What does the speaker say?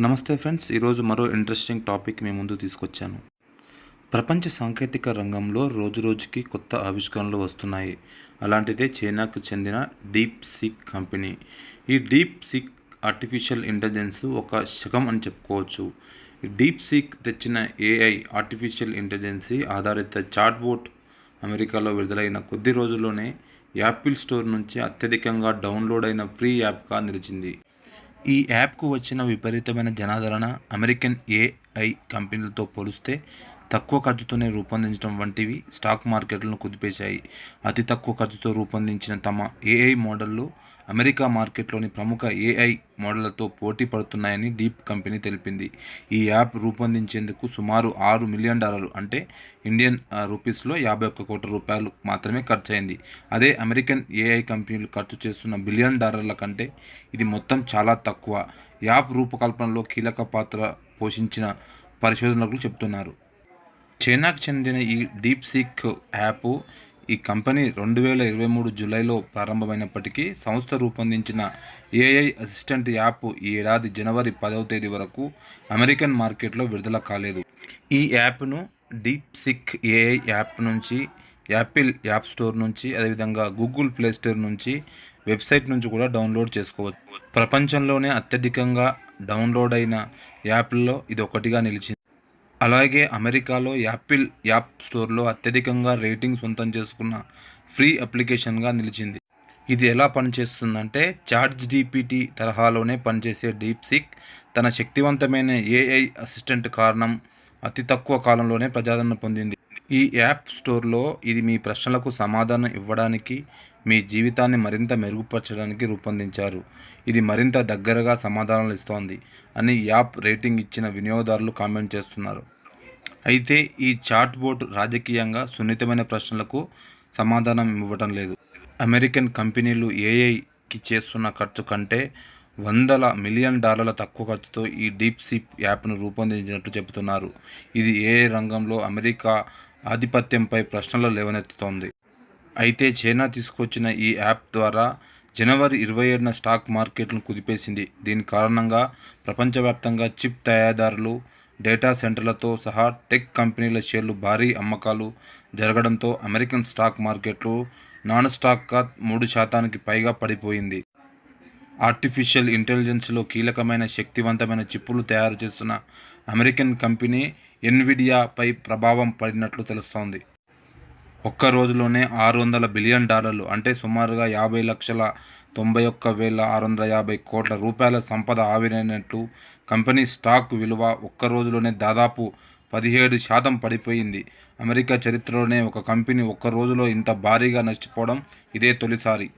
నమస్తే ఫ్రెండ్స్ ఈరోజు మరో ఇంట్రెస్టింగ్ టాపిక్ మీ ముందు తీసుకొచ్చాను. ప్రపంచ సాంకేతిక రంగంలో రోజురోజుకి కొత్త ఆవిష్కరణలు వస్తున్నాయి. అలాంటిదే చైనాకు చెందిన డీప్ సిక్ కంపెనీ. ఈ డీప్ సిక్ ఆర్టిఫిషియల్ ఇంటెలిజెన్స్ ఒక శకం అని చెప్పుకోవచ్చు. డీప్ సీక్ తెచ్చిన ఏఐ ఆర్టిఫిషియల్ ఇంటెలిజెన్సీ ఆధారిత చాట్బోట్ అమెరికాలో విడుదలైన కొద్ది రోజుల్లోనే యాపిల్ స్టోర్ నుంచి అత్యధికంగా డౌన్లోడ్ అయిన ఫ్రీ యాప్గా నిలిచింది. ఈ యాప్కు వచ్చిన విపరీతమైన జనాదరణ అమెరికన్ ఏఐ కంపెనీలతో పోలిస్తే తక్కువ ఖర్చుతోనే రూపొందించడం వంటివి స్టాక్ మార్కెట్లను కుదిపేశాయి. అతి తక్కువ ఖర్చుతో రూపొందించిన తమ ఏఐ మోడళ్ళు అమెరికా మార్కెట్లోని ప్రముఖ ఏఐ మోడళ్ళతో పోటీ పడుతున్నాయని డీప్ కంపెనీ తెలిపింది. ఈ యాప్ రూపొందించేందుకు సుమారు ఆరు మిలియన్ డాలర్లు అంటే ఇండియన్ రూపీస్లో యాభై ఒక్క కోట్ల రూపాయలు మాత్రమే ఖర్చయింది. అదే అమెరికన్ ఏఐ కంపెనీలు ఖర్చు చేస్తున్న బిలియన్ డాలర్ల కంటే ఇది మొత్తం చాలా తక్కువ. యాప్ రూపకల్పనలో కీలక పాత్ర పోషించిన పరిశోధనకులు చెబుతున్నారు. చైనాకు చెందిన ఈ డీప్ సీక్ యాప్ ఈ కంపెనీ రెండు వేల ఇరవై మూడు జూలైలో ప్రారంభమైనప్పటికీ సంస్థ రూపొందించిన ఏఐ అసిస్టెంట్ యాప్ ఈ ఏడాది జనవరి పదవ తేదీ వరకు అమెరికన్ మార్కెట్లో విడుదల కాలేదు. ఈ యాప్ను డీప్ సిక్ ఏఐ యాప్ నుంచి యాపిల్ యాప్ స్టోర్ నుంచి అదేవిధంగా గూగుల్ ప్లే స్టోర్ నుంచి వెబ్సైట్ నుంచి కూడా డౌన్లోడ్ చేసుకోవచ్చు. ప్రపంచంలోనే అత్యధికంగా డౌన్లోడ్ అయిన యాప్ల్లో ఇది ఒకటిగా నిలిచింది. అలాగే అమెరికాలో యాపిల్ యాప్ స్టోర్లో అత్యధికంగా రేటింగ్ సొంతం చేసుకున్న ఫ్రీ అప్లికేషన్గా నిలిచింది. ఇది ఎలా పనిచేస్తుందంటే చార్జ్ జీపీటీ తరహాలోనే పనిచేసే డీప్ సిక్ తన శక్తివంతమైన ఏఐ అసిస్టెంట్ కారణం అతి తక్కువ కాలంలోనే ప్రజాదరణ పొందింది. ఈ యాప్ స్టోర్లో ఇది మీ ప్రశ్నలకు సమాధానం ఇవ్వడానికి మీ జీవితాన్ని మరింత మెరుగుపరచడానికి రూపొందించారు. ఇది మరింత దగ్గరగా సమాధానాలు ఇస్తోంది అని యాప్ రేటింగ్ ఇచ్చిన వినియోగదారులు కామెంట్ చేస్తున్నారు. అయితే ఈ చాట్ బోట్ రాజకీయంగా సున్నితమైన ప్రశ్నలకు సమాధానం ఇవ్వటం లేదు. అమెరికన్ కంపెనీలు ఏఐకి చేస్తున్న ఖర్చు కంటే వందల మిలియన్ డాలర్ల తక్కువ ఖర్చుతో ఈ డీప్ సిప్ యాప్ను రూపొందించినట్టు చెబుతున్నారు. ఇది ఏఐ రంగంలో అమెరికా ఆధిపత్యంపై ప్రశ్నలు లేవనెత్తుతోంది. అయితే చైనా తీసుకొచ్చిన ఈ యాప్ ద్వారా జనవరి ఇరవై ఏడున స్టాక్ మార్కెట్ను కుదిపేసింది. దీని కారణంగా ప్రపంచవ్యాప్తంగా చిప్ తయారీదారులు డేటా సెంటర్లతో సహా టెక్ కంపెనీల షేర్లు భారీ అమ్మకాలు జరగడంతో అమెరికన్ స్టాక్ మార్కెట్లు నాన్ స్టాక్గా మూడు శాతానికి పైగా పడిపోయింది. ఆర్టిఫిషియల్ ఇంటెలిజెన్స్లో కీలకమైన శక్తివంతమైన చిప్పులు తయారు చేస్తున్న అమెరికన్ కంపెనీ ఎన్విడియాపై ప్రభావం పడినట్లు తెలుస్తోంది. ఒక్క రోజులోనే ఆరు వందల బిలియన్ డాలర్లు అంటే సుమారుగా యాభై లక్షల తొంభై ఒక్క వేల ఆరు వందల యాభై కోట్ల రూపాయల సంపద ఆవిరైనట్లు కంపెనీ స్టాక్ విలువ ఒక్క రోజులోనే దాదాపు పదిహేడు శాతం పడిపోయింది. అమెరికా చరిత్రలోనే ఒక కంపెనీ ఒక్క రోజులో ఇంత భారీగా నష్టపోవడం ఇదే తొలిసారి.